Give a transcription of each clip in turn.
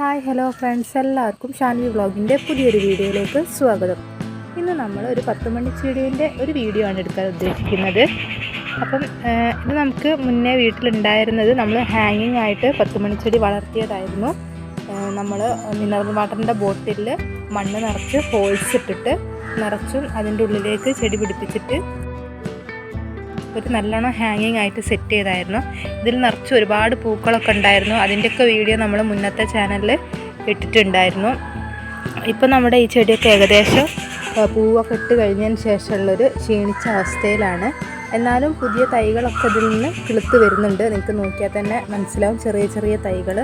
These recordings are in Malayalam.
ഹായ് ഹലോ ഫ്രണ്ട്സ് എല്ലാവർക്കും ഷാൻവി വ്ളോഗിന്റെ പുതിയൊരു വീഡിയോയിലേക്ക് സ്വാഗതം. ഇന്ന് നമ്മൾ ഒരു പത്ത് മണി ചെടീന്റെ ഒരു വീഡിയോ ആണ് എടുക്കാൻ ഉദ്ദേശിക്കുന്നത്. അപ്പം ഇത് നമുക്ക് മുന്നേ വീട്ടിലുണ്ടായിരുന്നത് നമ്മൾ ഹാങ്ങിങ് ആയിട്ട് പത്ത് ചെടി വളർത്തിയതായിരുന്നു. നമ്മൾ മിനറൽ വാട്ടറിന്റെ ബോട്ടിലിൽ മണ്ണ് നിറച്ച് ഹോൾസ് ഇട്ടിട്ട് നിറച്ചും അതിന്റെ ഉള്ളിലേക്ക് ചെടി പിടിപ്പിച്ചിട്ട് ഒരു നല്ലോണം ഹാങ്ങിങ് ആയിട്ട് സെറ്റ് ചെയ്തായിരുന്നു. ഇതിൽ നിറച്ച് ഒരുപാട് പൂക്കളൊക്കെ ഉണ്ടായിരുന്നു. അതിന്റെയൊക്കെ വീഡിയോ നമ്മൾ മുന്നത്തെ ചാനലിൽ ഇട്ടിട്ടുണ്ടായിരുന്നു. ഇപ്പം നമ്മുടെ ഈ ചെടിയൊക്കെ ഏകദേശം പൂവൊക്കെ ഇട്ട് കഴിഞ്ഞതിന് ശേഷമുള്ളൊരു ക്ഷീണിച്ച അവസ്ഥയിലാണ്. എന്നാലും പുതിയ തൈകളൊക്കെ ഇതിൽ നിന്ന് കിളുത്ത് വരുന്നുണ്ട്. നിങ്ങൾക്ക് നോക്കിയാൽ തന്നെ മനസ്സിലാവും ചെറിയ ചെറിയ തൈകൾ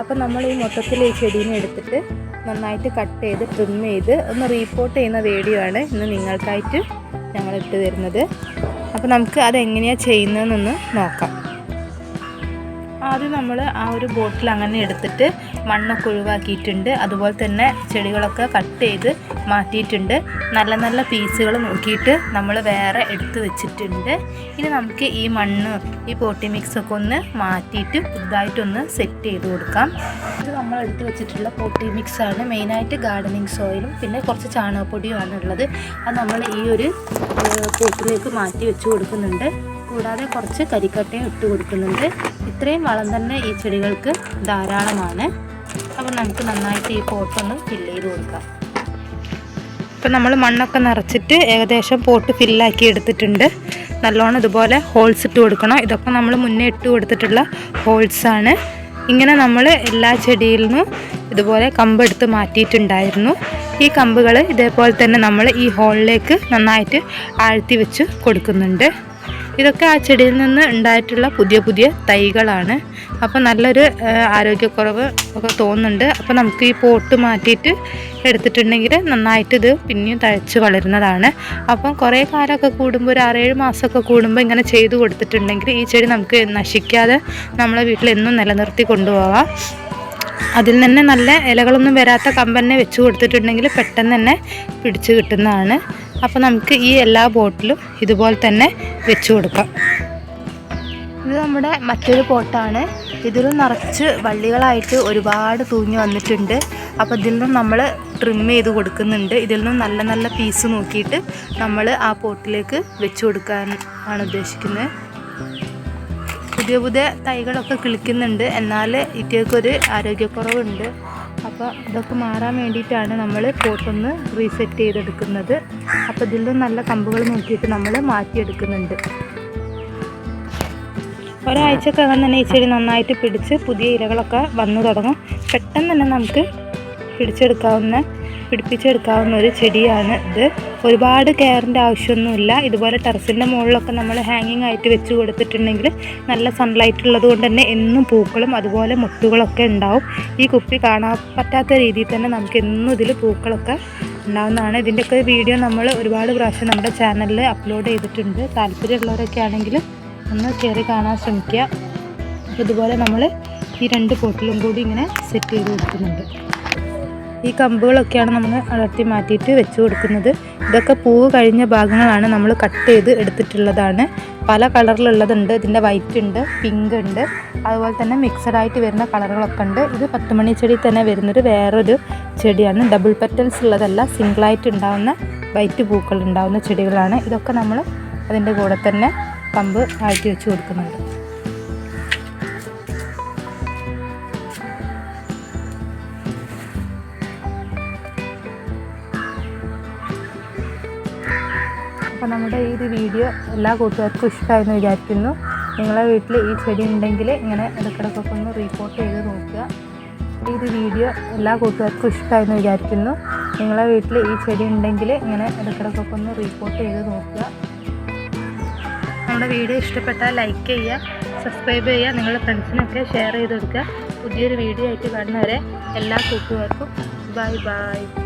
അപ്പം നമ്മൾ ഈ മൊത്തത്തിൽ ഈ ചെടീനെ എടുത്തിട്ട് നന്നായിട്ട് കട്ട് ചെയ്ത് ട്രിം ചെയ്ത് ഒന്ന് റീപ്പോർട്ട് ചെയ്യുന്ന വീഡിയോ ആണ് ഇന്ന് നിങ്ങൾക്കായിട്ട് ഞങ്ങൾ ഇട്ട് തരുന്നത്. അപ്പോൾ നമുക്ക് അതെങ്ങനെയാണ് ചെയ്യുന്നതെന്നൊന്ന് നോക്കാം. ആദ്യം നമ്മൾ ആ ഒരു ബോട്ടിൽ അങ്ങനെ എടുത്തിട്ട് മണ്ണൊക്കെ ഒഴിവാക്കിയിട്ടുണ്ട്. അതുപോലെ തന്നെ ചെടികളൊക്കെ കട്ട് ചെയ്ത് മാറ്റിയിട്ടുണ്ട്. നല്ല നല്ല പീസുകൾ നോക്കിയിട്ട് നമ്മൾ വേറെ എടുത്ത് വെച്ചിട്ടുണ്ട്. ഇനി നമുക്ക് ഈ മണ്ണ് ഈ പോട്ടി മിക്സൊക്കെ ഒന്ന് മാറ്റിയിട്ട് പുതുതായിട്ടൊന്ന് സെറ്റ് ചെയ്ത് കൊടുക്കാം. ഇത് നമ്മൾ എടുത്ത് വെച്ചിട്ടുള്ള പോട്ടി മിക്സാണ് മെയിനായിട്ട് ഗാർഡനിങ് സോയിലും പിന്നെ കുറച്ച് ചാണകപ്പൊടിയുമാണ് ഉള്ളത്. അത് നമ്മൾ ഈ ഒരു പോട്ടിലേക്ക് മാറ്റി വെച്ച് കൊടുക്കുന്നുണ്ട്. കൂടാതെ കുറച്ച് കരിക്കട്ടയും ഇട്ട് കൊടുക്കുന്നുണ്ട്. ഇത്രയും വളം തന്നെ ഈ ചെടികൾക്ക് ധാരാളമാണ്. അപ്പോൾ നമുക്ക് നന്നായിട്ട് ഈ പോട്ടൊന്ന് ഫില്ല് ചെയ്ത് കൊടുക്കാം. ഇപ്പം നമ്മൾ മണ്ണൊക്കെ നിറച്ചിട്ട് ഏകദേശം പോട്ട് ഫില്ലാക്കി എടുത്തിട്ടുണ്ട്. നല്ലോണം ഇതുപോലെ ഹോൾസ് ഇട്ട് കൊടുക്കണം. ഇതൊക്കെ നമ്മൾ മുന്നേ ഇട്ട് കൊടുത്തിട്ടുള്ള ഹോൾസാണ് ഇങ്ങനെ നമ്മൾ എല്ലാ ചെടിയിൽ നിന്നും ഇതുപോലെ കമ്പെടുത്ത് മാറ്റിയിട്ടുണ്ടായിരുന്നു. ഈ കമ്പുകൾ ഇതേപോലെ തന്നെ നമ്മൾ ഈ ഹോളിലേക്ക് നന്നായിട്ട് ആഴ്ത്തി വെച്ച് കൊടുക്കുന്നുണ്ട്. ഇതൊക്കെ ആ ചെടിയിൽ നിന്ന് ഉണ്ടായിട്ടുള്ള പുതിയ പുതിയ തൈകളാണ്. അപ്പോൾ നല്ലൊരു ആരോഗ്യക്കുറവ് ഒക്കെ തോന്നുന്നുണ്ട്. അപ്പോൾ നമുക്ക് ഈ പോട്ട് മാറ്റിയിട്ട് എടുത്തിട്ടുണ്ടെങ്കിൽ നന്നായിട്ട് ഇത് പിന്നെയും തഴച്ച് വളരുന്നതാണ്. അപ്പം കുറേ കാലമൊക്കെ കൂടുമ്പോൾ ഒരു ആറേഴ് മാസമൊക്കെ കൂടുമ്പോൾ ഇങ്ങനെ ചെയ്തു കൊടുത്തിട്ടുണ്ടെങ്കിൽ ഈ ചെടി നമുക്ക് നശിക്കാതെ നമ്മളെ വീട്ടിൽ എന്നും നിലനിർത്തി കൊണ്ടുപോകാം അതിൽ തന്നെ നല്ല ഇലകളൊന്നും വരാത്ത കമ്പന്നെ വെച്ച് കൊടുത്തിട്ടുണ്ടെങ്കിൽ പെട്ടെന്ന് തന്നെ പിടിച്ചു കിട്ടുന്നതാണ്. അപ്പോൾ നമുക്ക് ഈ എല്ലാ ബോട്ടിലും ഇതുപോലെ തന്നെ വെച്ച് കൊടുക്കാം. ഇത് നമ്മുടെ മറ്റൊരു പോട്ടാണ് ഇതിലും നിറച്ച് വള്ളികളായിട്ട് ഒരുപാട് തൂങ്ങി വന്നിട്ടുണ്ട്. അപ്പോൾ ഇതിൽ നിന്നും നമ്മൾ ട്രിം ചെയ്ത് കൊടുക്കുന്നുണ്ട്. ഇതിൽ നിന്നും നല്ല നല്ല പീസ് നോക്കിയിട്ട് നമ്മൾ ആ പോട്ടിലേക്ക് വെച്ച് കൊടുക്കാൻ ആണ് ഉദ്ദേശിക്കുന്നത്. പുതിയ പുതിയ തൈകളൊക്കെ കിളിക്കുന്നുണ്ട്. എന്നാൽ ഇറ്റേക്കൊരു ആരോഗ്യക്കുറവുണ്ട്. അപ്പോൾ അതൊക്കെ മാറാൻ വേണ്ടിയിട്ടാണ് നമ്മൾ പോട്ടൊന്ന് റീസെറ്റ് ചെയ്തെടുക്കുന്നത്. അപ്പോൾ ഇതിൽ നിന്ന് നല്ല കമ്പുകൾ നോക്കിയിട്ട് നമ്മൾ മാറ്റിയെടുക്കുന്നുണ്ട്. ഒരാഴ്ചക്കകം തന്നെ ഈ ചെടി നന്നായിട്ട് പിടിച്ച് പുതിയ ഇലകളൊക്കെ വന്നു തുടങ്ങും. പെട്ടെന്ന് തന്നെ നമുക്ക് പിടിച്ചെടുക്കാവുന്ന പിടിപ്പിച്ചെടുക്കാവുന്ന ഒരു ചെടിയാണ് ഇത്. ഒരുപാട് കെയറിന്റെ ആവശ്യമൊന്നുമില്ല. ഇതുപോലെ ടെറസിന്റെ മുകളിലൊക്കെ നമ്മൾ ഹാങ്ങിങ് ആയിട്ട് വെച്ച് കൊടുത്തിട്ടുണ്ടെങ്കിൽ നല്ല സൺലൈറ്റ് ഉള്ളത് കൊണ്ട് തന്നെ എന്നും പൂക്കളും അതുപോലെ മുട്ടുകളൊക്കെ ഉണ്ടാവും. ഈ കുപ്പി കാണാൻ പറ്റാത്ത രീതിയിൽ തന്നെ നമുക്ക് എന്നും ഇതിൽ പൂക്കളൊക്കെ ഉണ്ടാവുന്നതാണ്. ഇതിന്റെയൊക്കെ വീഡിയോ നമ്മൾ ഒരുപാട് പ്രാവശ്യം നമ്മുടെ ചാനലിൽ അപ്ലോഡ് ചെയ്തിട്ടുണ്ട്. താല്പര്യമുള്ളവരൊക്കെ ആണെങ്കിൽ ഒന്ന് കയറി കാണാൻ ശ്രമിക്കുക. ഇതുപോലെ നമ്മൾ ഈ രണ്ട് പോട്ടിലും കൂടി ഇങ്ങനെ സെറ്റ് ചെയ്ത് കൊടുക്കുന്നുണ്ട് ഈ കമ്പുകളൊക്കെയാണ് നമ്മൾ അടർത്തി മാറ്റിയിട്ട് വെച്ച് കൊടുക്കുന്നത്. ഇതൊക്കെ പൂവ് കഴിഞ്ഞ ഭാഗങ്ങളാണ് നമ്മൾ കട്ട് ചെയ്ത് എടുത്തിട്ടുള്ളതാണ്. പല കളറിലുള്ളതുണ്ട്. ഇതിന്റെ വൈറ്റ് ഉണ്ട് പിങ്ക് ഉണ്ട്. അതുപോലെ തന്നെ മിക്സഡ് ആയിട്ട് വരുന്ന കളറുകളൊക്കെ ഉണ്ട്. ഇത് പത്ത് മണി ചെടി തന്നെ വരുന്നൊരു വേറൊരു ചെടിയാണ്. ഡബിൾ പെറ്റൽസ് ഉള്ളതല്ല സിംഗിളായിട്ട് ഉണ്ടാകുന്ന വൈറ്റ് പൂക്കൾ ഉണ്ടാകുന്ന ചെടികളാണ്. ഇതൊക്കെ നമ്മൾ അതിന്റെ കൂടെ തന്നെ കമ്പ് ആഴ്ത്തി വെച്ച് കൊടുക്കുന്നുണ്ട്. അപ്പോൾ നമ്മുടെ ഈ ഒരു വീഡിയോ എല്ലാ കൂട്ടുകാർക്കും ഇഷ്ടമായെന്ന് വിചാരിക്കുന്നു. നിങ്ങളെ വീട്ടിൽ ഈ ചെടി ഉണ്ടെങ്കിൽ ഇങ്ങനെ ഇടയ്ക്കിടയ്ക്കൊക്കെ ഒന്ന് റിപ്പോർട്ട് ചെയ്ത് നോക്കുക. ഈ ഒരു വീഡിയോ എല്ലാ കൂട്ടുകാർക്കും ഇഷ്ടമായെന്ന് വിചാരിക്കുന്നു. നിങ്ങളെ വീട്ടിൽ ഈ ചെടി ഉണ്ടെങ്കിൽ ഇങ്ങനെ ഇടയ്ക്കിടയ്ക്കൊക്കെ ഒന്ന് റിപ്പോർട്ട് ചെയ്ത് നോക്കുക. നമ്മുടെ വീഡിയോ ഇഷ്ടപ്പെട്ടാൽ ലൈക്ക് ചെയ്യുക സബ്സ്ക്രൈബ് ചെയ്യുക നിങ്ങളുടെ ഫ്രണ്ട്സിനൊക്കെ ഷെയർ ചെയ്ത് കൊടുക്കുക. പുതിയൊരു വീഡിയോ ആയിട്ട് കാണുന്നവരെ എല്ലാ കൂട്ടുകാർക്കും ബൈ ബൈ